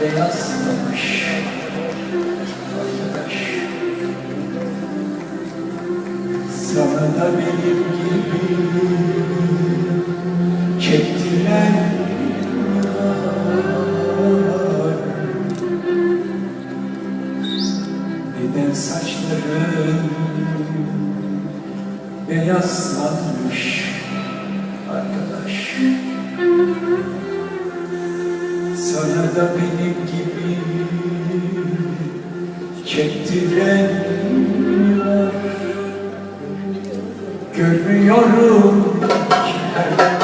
beyaz bakış. Sana da benim gibi çektiler Neden saçların beyazlanmış arkadaş? Sana da benim gibi çektiren var Görmüyorum ki her